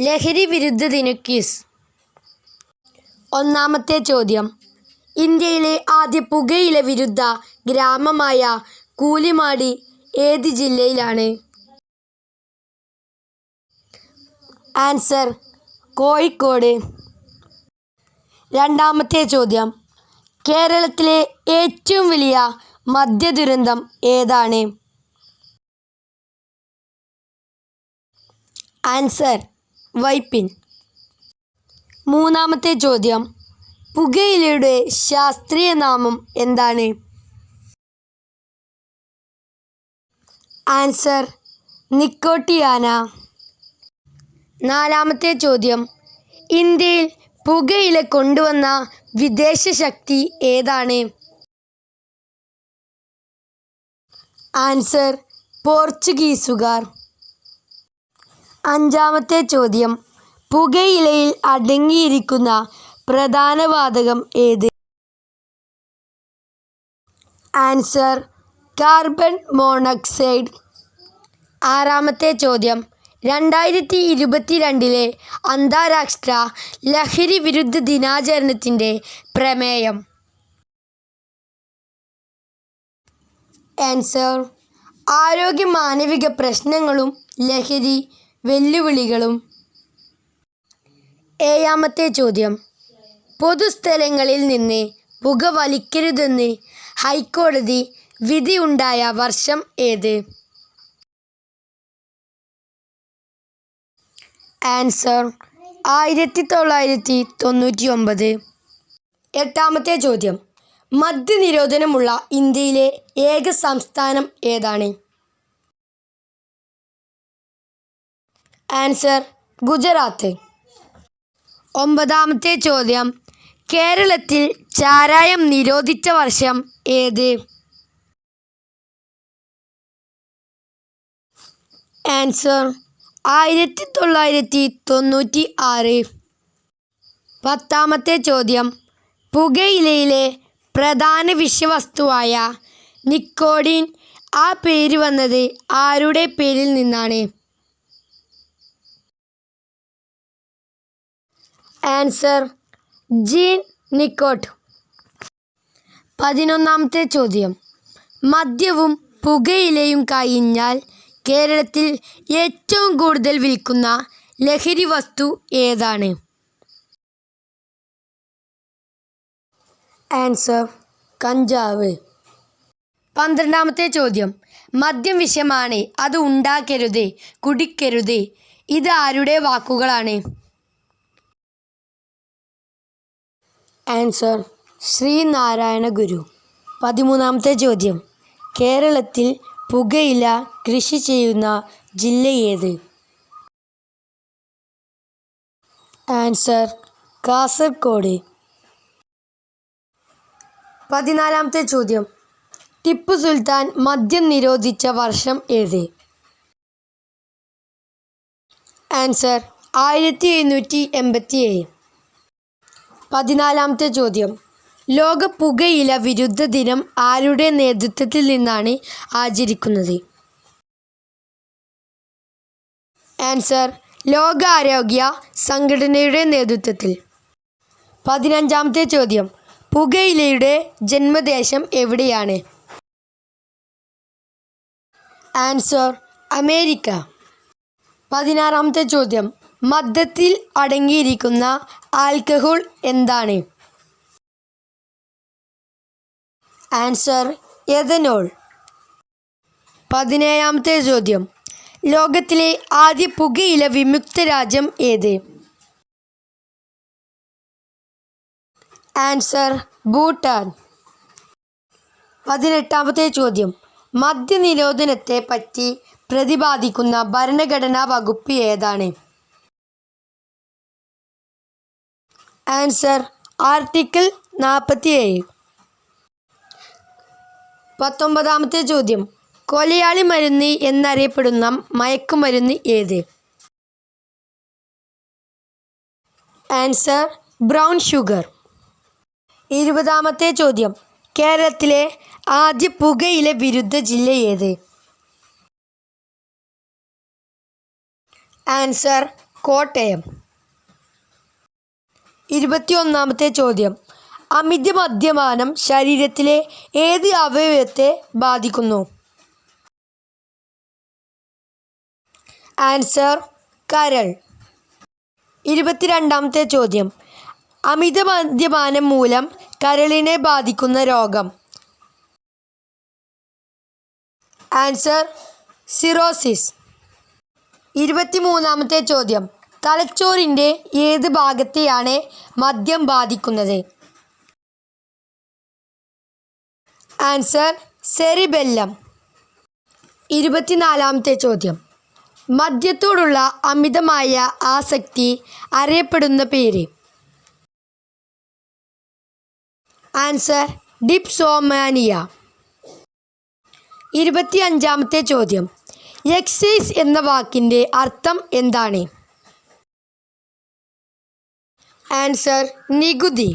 ലഹരി വിരുദ്ധ ദിന ക്വിസ് ഒന്നാമത്തെ ചോദ്യം. ഇന്ത്യയിലെ ആദ്യ പുകയില വിരുദ്ധ ഗ്രാമമായ കൂലിമാടി ഏത് ജില്ലയിലാണ്? ആൻസർ കോഴിക്കോട്. രണ്ടാമത്തെ ചോദ്യം. കേരളത്തിലെ ഏറ്റവും വലിയ മദ്യ ദുരന്തം ഏതാണ്? ആൻസർ വൈപ്പിൻ. മൂന്നാമത്തെ ചോദ്യം. പുകയിലയുടെ ശാസ്ത്രീയ നാമം എന്താണ്? Answer nicotiana. നാലാമത്തെ ചോദ്യം. ഇന്ത്യയിൽ പുകയില കൊണ്ടുവന്ന വിദേശ ശക്തി ഏതാണ്? ആൻസർ പോർച്ചുഗീസുകാർ. അഞ്ചാമത്തെ ചോദ്യം. പുകയിലയിൽ അടങ്ങിയിരിക്കുന്ന പ്രധാന വാതകം ഏത്? Answer carbon monoxide. ആറാമത്തെ ചോദ്യം. രണ്ടായിരത്തി ഇരുപത്തിരണ്ടിലെ അന്താരാഷ്ട്ര ലഹരി വിരുദ്ധ ദിനാചരണത്തിന്റെ പ്രമേയം. ആൻസർ ആരോഗ്യ മാനവിക പ്രശ്നങ്ങളും ലഹരി വെല്ലുവിളികളും. ഏഴാമത്തെ ചോദ്യം. പൊതുസ്ഥലങ്ങളിൽ നിന്ന് പുക വലിക്കരുതെന്ന് ഹൈക്കോടതി വിധി ഉണ്ടായ വർഷം ഏത്? ആൻസർ ആയിരത്തി തൊള്ളായിരത്തി തൊണ്ണൂറ്റി ഒമ്പത് എട്ടാമത്തെ ചോദ്യം. മദ്യനിരോധനമുള്ള ഇന്ത്യയിലെ ഏക സംസ്ഥാനം ഏതാണ്? ആൻസർ ഗുജറാത്ത്. ഒമ്പതാമത്തെ ചോദ്യം കേരളത്തിൽ ചാരായം നിരോധിച്ച വർഷം ഏത്? ആൻസർ ആയിരത്തി തൊള്ളായിരത്തി തൊണ്ണൂറ്റി ആറ് പത്താമത്തെ ചോദ്യം പുകയിലയിലെ പ്രധാന വിഷവസ്തുവായ നിക്കോഡിൻ ആ പേര് വന്നത് ആരുടെ പേരിൽ നിന്നാണ്? Answer Jean Nicot. പതിനൊന്നാമത്തെ ചോദ്യം. മദ്യവും പുകയിലയും കഴിഞ്ഞാൽ കേരളത്തിൽ ഏറ്റവും കൂടുതൽ വിൽക്കുന്ന ലഹരി വസ്തു ഏതാണ്? ആൻസർ കഞ്ചാവ്. പന്ത്രണ്ടാമത്തെ ചോദ്യം. മദ്യം വിഷമാണ്. അത് ഉണ്ടാക്കരുത് കുടിക്കരുത്. ഇത് ആരുടെ വാക്കുകളാണ്? ആൻസർ ശ്രീനാരായണ ഗുരു. പതിമൂന്നാമത്തെ ചോദ്യം. കേരളത്തിൽ പുകയില കൃഷി ചെയ്യുന്ന ജില്ല ഏത്? ആൻസർ കാസർഗോഡ് പതിനാലാമത്തെ ചോദ്യം. ടിപ്പു സുൽത്താൻ മദ്യം നിരോധിച്ച വർഷം ഏത്? ആൻസർ ആയിരത്തി എഴുന്നൂറ്റി എൺപത്തി ഏഴ് പതിനാലാമത്തെ ചോദ്യം. ലോക പുകയില വിരുദ്ധ ദിനം ആരുടെ നേതൃത്വത്തിൽ നിന്നാണ് ആചരിക്കുന്നത്? ആൻസർ ലോകാരോഗ്യ സംഘടനയുടെ നേതൃത്വത്തിൽ. പതിനഞ്ചാമത്തെ ചോദ്യം. പുകയിലയുടെ ജന്മദേശം എവിടെയാണ്? Answer America. പതിനാറാമത്തെ ചോദ്യം. മദ്യത്തിൽ അടങ്ങിയിരിക്കുന്ന ആൽക്കഹോൾ എന്താണ്? Answer ethanol. പതിനേഴാമത്തെ ചോദ്യം. ലോകത്തിലെ ആദ്യ പുകയില വിമുക്ത രാജ്യം ഏത്? ആൻസർ ഭൂട്ടാൻ. പതിനെട്ടാമത്തെ ചോദ്യം. മദ്യനിരോധനത്തെ പറ്റി പ്രതിപാദിക്കുന്ന ഭരണഘടനാ വകുപ്പ് ഏതാണ്? ആൻസർ ആർട്ടിക്കിൾ നാൽപ്പത്തി ഏഴ് പത്തൊമ്പതാമത്തെ ചോദ്യം. കൊലയാളി മരുന്ന് എന്നറിയപ്പെടുന്ന മയക്കുമരുന്ന് ഏത്? Answer brown sugar. ഇരുപതാമത്തെ ചോദ്യം. കേരളത്തിലെ ആദ്യ പുകയില വിരുദ്ധ ജില്ല ഏത്? ആൻസർ കോട്ടയം. ഇരുപത്തിയൊന്നാമത്തെ ചോദ്യം. അമിത മദ്യപാനം ശരീരത്തിലെ ഏത് അവയവത്തെ ബാധിക്കുന്നു? ആൻസർ കരൾ. ഇരുപത്തിരണ്ടാമത്തെ ചോദ്യം. അമിത മദ്യപാനം മൂലം കരളിനെ ബാധിക്കുന്ന രോഗം. Answer cirrhosis. ഇരുപത്തിമൂന്നാമത്തെ ചോദ്യം. തലച്ചോറിന്റെ ഏത് ഭാഗത്തെയാണ് മദ്യം ബാധിക്കുന്നത്? Answer cerebellum. ഇരുപത്തിനാലാമത്തെ ചോദ്യം. മദ്യത്തോടുള്ള അമിതമായ ആസക്തി അറിയപ്പെടുന്ന പേര്? Answer dipsomania. ഇരുപത്തിയഞ്ചാമത്തെ ചോദ്യം. എക്സൈസ് എന്ന വാക്കിന്റെ അർത്ഥം എന്താണ്? ആൻസർ നികുതി.